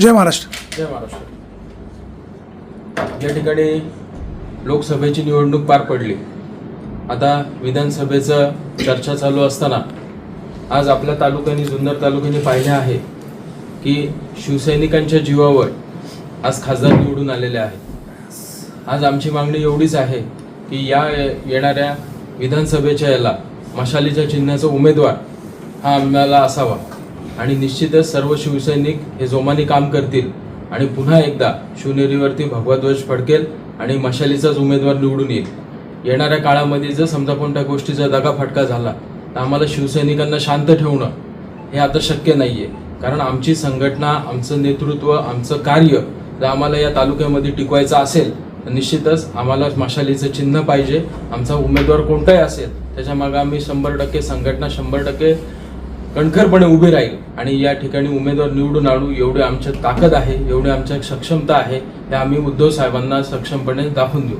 जय महाराष्ट्र. जय महाराष्ट्र. या ठिकाणी लोकसभेची निवडणूक पार पडली. आता विधानसभेचं चर्चा चालू असताना आज आपल्या तालुक्याने जुन्नर तालुक्याने पाहिले आहे की शिवसैनिकांच्या जीवावर आज खासदार निवडून आलेले आहेत. आज आमची मागणी एवढीच आहे की या येणाऱ्या विधानसभेच्या याला मशालीच्या चिन्हाचा उमेदवार हा आम्हाला असावा. आणि निश्चितच सर्व शिवसैनिक हे जोमाने काम करतील. आणि पुन्हा एकदा शिवनेरीवरती भगवा ध्वज फडकेल आणि मशालीचाच उमेदवार निवडून येईल. येणाऱ्या काळामध्ये जर समजा कोणत्या गोष्टीचा दगाफटका झाला तर आम्हाला शिवसैनिकांना शांत ठेवणं हे आता शक्य नाही आहे कारण आमची संघटना आमचं नेतृत्व आमचं कार्य जर आम्हाला या तालुक्यामध्ये टिकवायचं असेल तर निश्चितच आम्हाला मशालीचं चिन्ह पाहिजे. आमचा उमेदवार कोणताही असेल त्याच्यामागे आम्ही शंभर टक्के संघटना शंभर टक्के कणखरपणे उभे राहील. आणि या ठिकाणी उमेदवार निवडून आणू एवढी आमच्यात ताकद आहे एवढी आमच्या सक्षमता आहे हे आम्ही उद्धव साहेबांना सक्षमपणे दाखवून देऊ.